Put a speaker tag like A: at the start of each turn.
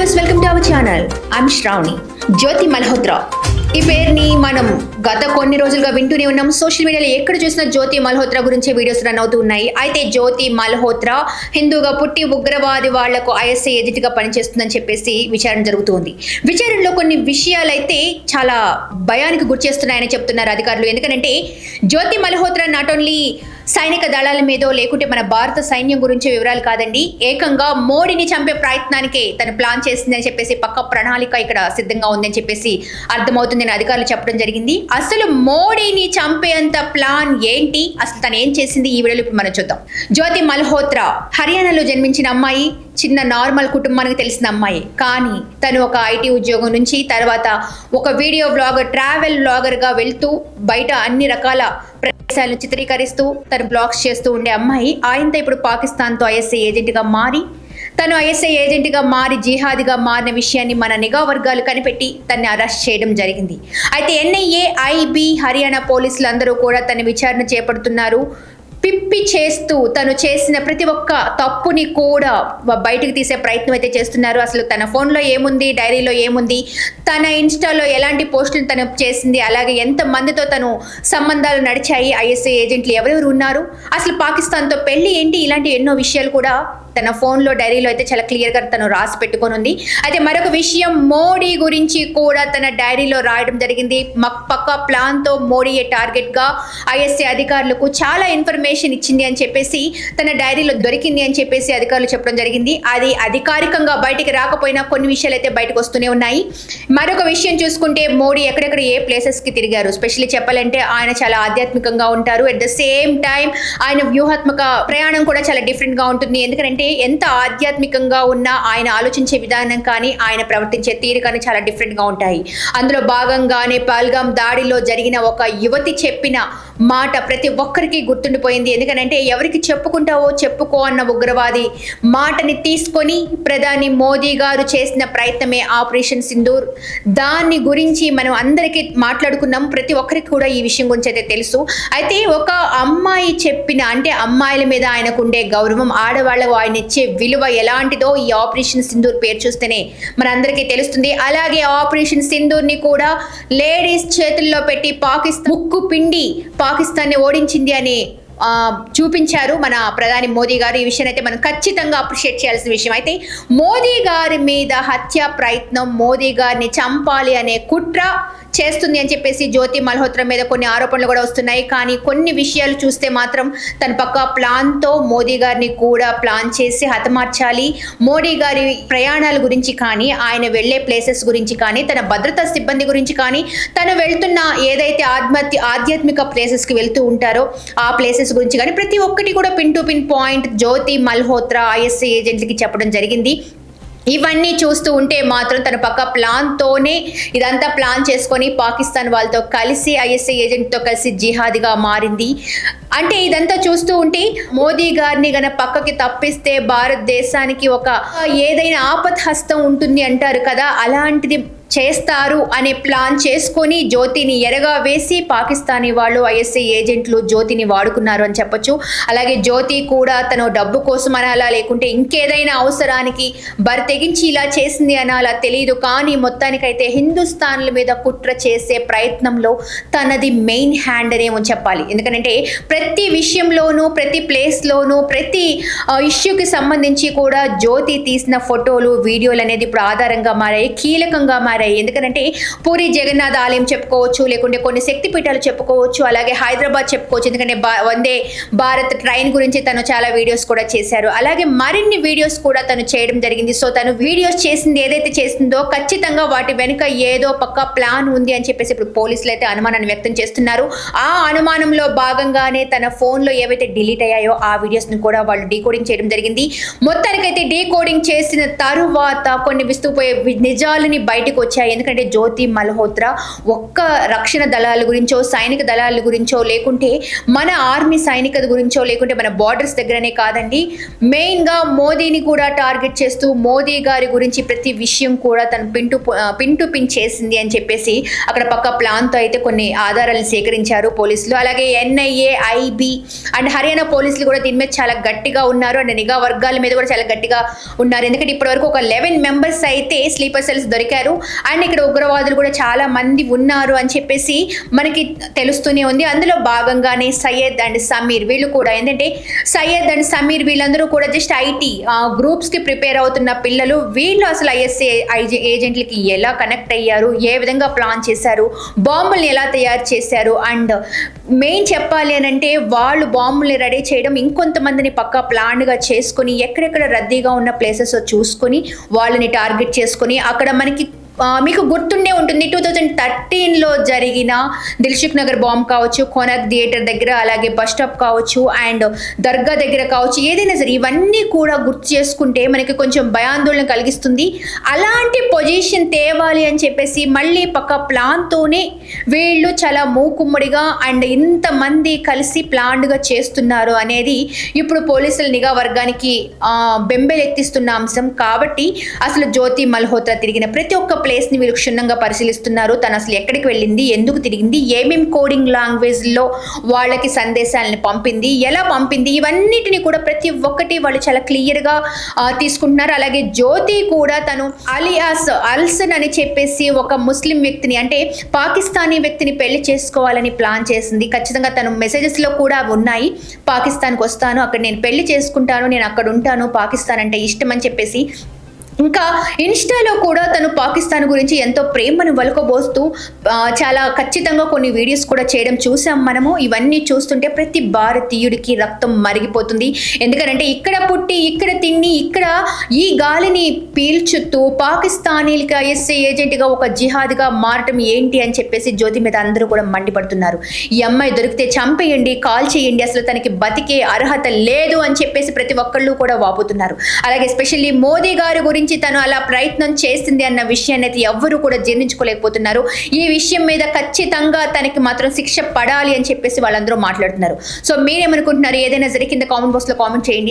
A: Viewers welcome to our channel I'm Shravani Jyoti Malhotra ఈ పేరుని మనం గత కొన్ని రోజులుగా వింటూనే ఉన్నాం. సోషల్ మీడియాలో ఎక్కడ చూసినా జ్యోతి మల్హోత్రా గురించి వీడియోస్ రన్ అవుతూ ఉన్నాయి. అయితే జ్యోతి మల్హోత్రా హిందూగా పుట్టి ఉగ్రవాది వాళ్ళకు ఐఎస్ఐ ఎదుటిగా పనిచేస్తుందని చెప్పేసి విచారణ జరుగుతుంది. విచారణలో కొన్ని విషయాలు అయితే చాలా భయానికి గురిచేస్తున్నాయని చెప్తున్నారు అధికారులు. ఎందుకంటే జ్యోతి మల్హోత్రా నాట్ ఓన్లీ సైనిక దళాల మీదో లేకుంటే మన భారత సైన్యం గురించి వివరాలు కాదండి. ఏకంగా మోడీని చంపే ప్రయత్నానికే తను ప్లాన్ చేసిందని చెప్పేసి పక్క ప్రణాళిక ఇక్కడ సిద్ధంగా ఉందని చెప్పేసి అర్థమవుతుందని అధికారులు చెప్పడం జరిగింది. అసలు మోడీని చంపేంత ప్లాన్ ఏంటి? అసలు తను ఏం చేసింది? ఈ వీడియోలో ఇప్పుడు మనం చూద్దాం. జ్యోతి మల్హోత్రా హర్యానాలో జన్మించిన అమ్మాయి చిన్న నార్మల్ కుటుంబానికి తెలిసిన అమ్మాయి. కానీ తను ఒక ఐటీ ఉద్యోగం నుంచి తర్వాత ఒక వీడియో బ్లాగర్ ట్రావెల్ బ్లాగర్గా వెళ్తూ బయట అన్ని రకాల ప్రదేశాలను చిత్రీకరిస్తూ తను బ్లాగ్స్ చేస్తూ ఉండే అమ్మాయి ఆయనతో ఇప్పుడు పాకిస్తాన్తో ఐఎస్ఐ ఏజెంట్గా మారి తను ఐఎస్ఐ ఏజెంట్గా మారి జిహాద్గా మారిన విషయాన్ని మన నిఘా వర్గాలు కనిపెట్టి తన్ని అరెస్ట్ చేయడం జరిగింది. అయితే ఎన్ఐఏ ఐబి హర్యానా పోలీసులు అందరూ కూడా తన విచారణ చేపడుతున్నారు. పిప్పి చేస్తూ తను చేసిన ప్రతి ఒక్క తప్పుని కూడా బయటకు తీసే ప్రయత్నం అయితే చేస్తున్నారు. అసలు తన ఫోన్లో ఏముంది? డైరీలో ఏముంది? తన ఇన్స్టాలో ఎలాంటి పోస్టులు తను చేసింది? అలాగే ఎంత మందితో తను సంబంధాలు నడిచాయి? ఐఎస్ఐ ఏజెంట్లు ఎవరెవరు ఉన్నారు? అసలు పాకిస్తాన్తో పెళ్ళి ఏంటి? ఇలాంటి ఎన్నో విషయాలు కూడా తన ఫోన్లో డైరీలో అయితే చాలా క్లియర్గా తను రాసి పెట్టుకొని ఉంది. అయితే మరొక విషయం మోడీ గురించి కూడా తన డైరీలో రాయడం జరిగింది. పక్క ప్లాన్తో మోడీయే టార్గెట్గా ఐఎస్ఏ అధికారులకు చాలా ఇన్ఫర్మేషన్ ఇచ్చింది అని చెప్పేసి తన డైరీలో దొరికింది అని చెప్పేసి అధికారులు చెప్పడం జరిగింది. అది అధికారికంగా బయటికి రాకపోయినా కొన్ని విషయాలు అయితే బయటకు వస్తూనే ఉన్నాయి. మరొక విషయం చూసుకుంటే మోడీ ఎక్కడెక్కడ ఏ ప్లేసెస్కి తిరిగారు? స్పెషల్లీ చెప్పాలంటే ఆయన చాలా ఆధ్యాత్మికంగా ఉంటారు. అట్ ద సేమ్ టైం ఆయన వ్యూహాత్మక ప్రయాణం కూడా చాలా డిఫరెంట్గా ఉంటుంది. ఎందుకంటే ఎంత ఆధ్యాత్మికంగా ఉన్నా ఆయన ఆలోచించే విధానం కానీ ఆయన ప్రవర్తించే తీరు కానీ చాలా డిఫరెంట్గా ఉంటాయి. అందులో భాగంగానే పల్గాం దాడిలో జరిగిన ఒక యువతి చెప్పిన మాట ప్రతి ఒక్కరికి గుర్తుండిపోయింది. ఎందుకంటే ఎవరికి చెప్పుకుంటావో చెప్పుకో అన్న ఉగ్రవాది మాటని తీసుకొని ప్రధాని మోదీ గారు చేసిన ప్రయత్నమే ఆపరేషన్ సింధూర్. దాన్ని గురించి మనం అందరికీ మాట్లాడుకున్నాం. ప్రతి ఒక్కరికి కూడా ఈ విషయం గురించి అయితే తెలుసు. అయితే ఒక అమ్మాయి చెప్పిన అంటే అమ్మాయిల మీద ఆయనకుండే గౌరవం ఆడవాళ్ళకు ఆయన ఇచ్చే విలువ ఎలాంటిదో ఈ ఆపరేషన్ సింధూర్ పేరు చూస్తేనే మనందరికీ తెలుస్తుంది. అలాగే ఆపరేషన్ సింధూర్ని కూడా లేడీస్ చేతుల్లో పెట్టి పాకిస్తాన్ ముక్కు పిండి పాకిస్తాన్ని ఓడించింది అని చూపించారు మన ప్రధాని మోదీ గారు. ఈ విషయం అయితే మనం ఖచ్చితంగా అప్రిషియేట్ చేయాల్సిన విషయం. అయితే మోదీ గారి మీద హత్య ప్రయత్నం మోదీ గారిని చంపాలి అనే కుట్ర చేస్తుంది అని చెప్పేసి జ్యోతి మల్హోత్రా మీద కొన్ని ఆరోపణలు కూడా వస్తున్నాయి. కానీ కొన్ని విషయాలు చూస్తే మాత్రం తన పక్క ప్లాన్తో మోదీ గారిని కూడా ప్లాన్ చేసి హతమార్చాలి. మోడీ గారి ప్రయాణాల గురించి కానీ ఆయన వెళ్ళే ప్లేసెస్ గురించి కానీ తన భద్రతా సిబ్బంది గురించి కానీ తను వెళ్తున్న ఏదైతే ఆత్మహత్య ఆధ్యాత్మిక ప్లేసెస్కి వెళ్తూ ఉంటారో ఆ ప్లేసెస్ గురించి కానీ ప్రతి ఒక్కటి కూడా pin to pin point Jyoti Malhotra ISI ఏజెంట్లకి చెప్పడం జరిగింది. ఇవన్నీ చూస్తూ ఉంటే మాత్రం తన పక్క ప్లాన్తోనే ఇదంతా ప్లాన్ చేసుకొని పాకిస్తాన్ వాళ్ళతో కలిసి ఐఎస్ఐ ఏజెంట్తో కలిసి జిహాదిగా మారింది. అంటే ఇదంతా చూస్తూ ఉంటే మోదీ గారిని గన పక్కకి తప్పిస్తే భారతదేశానికి ఒక ఏదైనా ఆపత్ హస్తం ఉంటుంది అంటారు కదా అలాంటిది చేస్తారు అనే ప్లాన్ చేసుకొని జ్యోతిని ఎరగా వేసి పాకిస్తానీ వాళ్ళు ఐఎస్ఐ ఏజెంట్లు జ్యోతిని వాడుకున్నారు అని చెప్పొచ్చు. అలాగే జ్యోతి కూడా తను డబ్బు కోసం అనాలా లేకుంటే ఇంకేదైనా అవసరానికి బరి తెగించి ఇలా చేసింది అనాలా తెలియదు కానీ మొత్తానికైతే హిందుస్థాన్ల మీద కుట్ర చేసే ప్రయత్నంలో తనది మెయిన్ హ్యాండ్ అనేమో చెప్పాలి. ఎందుకంటే ప్రతి విషయంలోనూ ప్రతి ప్లేస్లోనూ ప్రతి ఇష్యూకి సంబంధించి కూడా జ్యోతి తీసిన ఫోటోలు వీడియోలు అనేది ఇప్పుడు ఆధారంగా మారాయి కీలకంగా మారాయి. ఎందుకంటే పూరి జగన్నాథ్ ఆలయం చెప్పుకోవచ్చు లేకుంటే కొన్ని శక్తిపీఠాలు చెప్పుకోవచ్చు అలాగే హైదరాబాద్ చెప్పుకోవచ్చు. ఎందుకంటే వందే భారత్ ట్రైన్ గురించి తను చాలా వీడియోస్ కూడా చేశారు. అలాగే మరిన్ని వీడియోస్ కూడా తను చేయడం జరిగింది. సో తను వీడియోస్ చేసింది ఏదైతే చేసిందో ఖచ్చితంగా వాటి వెనుక ఏదో పక్క ప్లాన్ ఉంది అని చెప్పేసి ఇప్పుడు పోలీసులు అయితే అనుమానాన్ని వ్యక్తం చేస్తున్నారు. ఆ అనుమానంలో భాగంగానే తన ఫోన్లో ఏవైతే డిలీట్ అయ్యాయో ఆ వీడియోస్ని కూడా వాళ్ళు డీకోడింగ్ చేయడం జరిగింది. మొత్తానికైతే డీకోడింగ్ చేసిన తరువాత కొన్ని విస్తుపోయే నిజాలని బయటకు వచ్చాయి. ఎందుకంటే జ్యోతి మల్హోత్రా ఒక్క రక్షణ దళాల గురించో సైనిక దళాల గురించో లేకుంటే మన ఆర్మీ సైనిక గురించో లేకుంటే మన బార్డర్స్ దగ్గరనే కాదండి. మెయిన్గా మోదీని కూడా టార్గెట్ చేస్తూ మోదీ గారి గురించి ప్రతి విషయం కూడా తను పింటు పింటు పిన్ చేసింది అని చెప్పేసి అక్కడ పక్క ప్లాన్తో అయితే కొన్ని ఆధారాలు సేకరించారు పోలీసులు. అలాగే ఎన్ఐఏ ఐబి అండ్ హర్యానా పోలీసులు కూడా దీని మీద చాలా గట్టిగా ఉన్నారు అండ్ నిఘా వర్గాల మీద కూడా చాలా గట్టిగా ఉన్నారు. ఎందుకంటే ఇప్పటివరకు ఒక లెవెన్ మెంబర్స్ అయితే స్లీపర్ సెల్స్ దొరికారు. అండ్ ఇక్కడ ఉగ్రవాదులు కూడా చాలా మంది ఉన్నారు అని చెప్పేసి మనకి తెలుస్తూనే ఉంది. అందులో భాగంగానే సయ్యద్ అండ్ సమీర్ వీళ్ళు కూడా ఏంటంటే సయ్యద్ అండ్ సమీర్ వీళ్ళందరూ కూడా జస్ట్ ఐటీ గ్రూప్స్కి ప్రిపేర్ అవుతున్న పిల్లలు. వీళ్ళు అసలు ఐఎస్ఏ ఏజెంట్లకి ఎలా కనెక్ట్ అయ్యారు? ఏ విధంగా ప్లాన్ చేశారు? బాంబుల్ని ఎలా తయారు చేశారు? అండ్ మెయిన్ చెప్పాలి అని అంటే వాళ్ళు బాంబుల్ని రెడీ చేయడం ఇంకొంతమందిని పక్కా ప్లాన్గా చేసుకొని ఎక్కడెక్కడ రద్దీగా ఉన్న ప్లేసెస్ చూసుకొని వాళ్ళని టార్గెట్ చేసుకొని అక్కడ మనకి మీకు గుర్తుండే ఉంటుంది టూ థౌజండ్ థర్టీన్లో జరిగిన దిల్షుక్ నగర్ బాంబ్ కావచ్చు కోనక్ థియేటర్ దగ్గర అలాగే బస్ స్టాప్ కావచ్చు అండ్ దర్గా దగ్గర కావచ్చు ఏదైనా సరే ఇవన్నీ కూడా గుర్తు చేసుకుంటే మనకి కొంచెం భయాందోళన కలిగిస్తుంది. అలాంటి పొజిషన్ తేవాలి అని చెప్పేసి మళ్ళీ పక్క ప్లాన్తోనే వీళ్ళు చాలా మూకుమ్మడిగా అండ్ ఇంతమంది కలిసి ప్లాన్డ్గా చేస్తున్నారు అనేది ఇప్పుడు పోలీసుల నిఘా వర్గానికి బెంబెలెత్తిస్తున్న అంశం. కాబట్టి అసలు జ్యోతి మల్హోత్రా తిరిగిన ప్రతి ఒక్క ప్లేస్ని వీళ్ళు క్షుణ్ణంగా పరిశీలిస్తున్నారు. తను అసలు ఎక్కడికి వెళ్ళింది? ఎందుకు తిరిగింది? ఏమేమి కోడింగ్ లాంగ్వేజ్లో వాళ్ళకి సందేశాలను పంపింది? ఎలా పంపింది? ఇవన్నిటిని కూడా ప్రతి ఒక్కటి వాళ్ళు చాలా క్లియర్గా తీసుకుంటున్నారు. అలాగే జ్యోతి కూడా తను అలియాస్ అల్సన్ అని చెప్పేసి ఒక ముస్లిం వ్యక్తిని అంటే పాకిస్తానీ వ్యక్తిని పెళ్ళి చేసుకోవాలని ప్లాన్ చేసింది. ఖచ్చితంగా తను మెసేజెస్లో కూడా అవి ఉన్నాయి. పాకిస్తాన్కి వస్తాను అక్కడ నేను పెళ్ళి చేసుకుంటాను నేను అక్కడ ఉంటాను పాకిస్తాన్ అంటే ఇష్టం అని చెప్పేసి. ఇంకా ఇన్స్టాలో కూడా తను పాకిస్తాన్ గురించి ఎంతో ప్రేమను వలకబోస్తూ చాలా ఖచ్చితంగా కొన్ని వీడియోస్ కూడా చేయడం చూసాం మనము. ఇవన్నీ చూస్తుంటే ప్రతి భారతీయుడికి రక్తం మరిగిపోతుంది. ఎందుకంటే ఇక్కడ పుట్టి ఇక్కడ తిని ఇక్కడ ఈ గాలిని పీల్చుతూ పాకిస్తానీలకి ఐఎస్ఐ ఏజెంట్గా ఒక జిహాద్గా మారటం ఏంటి అని చెప్పేసి జ్యోతి మీద అందరూ కూడా మండిపడుతున్నారు. ఈ అమ్మాయి దొరికితే చంపేయండి కాల్ చేయండి అసలు తనకి బతికే అర్హత లేదు అని చెప్పేసి ప్రతి ఒక్కళ్ళు కూడా వాపుతున్నారు. అలాగే ఎస్పెషల్లీ మోదీ గారి గురించి తను అలా ప్రయత్నం చేసింది అన్న విషయాన్ని అయితే ఎవ్వరూ కూడా జీర్ణించుకోలేకపోతున్నారు. ఈ విషయం మీద ఖచ్చితంగా తనకి మాత్రం శిక్ష పడాలి అని చెప్పేసి వాళ్ళందరూ మాట్లాడుతున్నారు. సో మీరేమనుకుంటున్నారు? ఏదైనా సరే కింద కామెంట్ బాక్స్లో కామెంట్ చేయండి.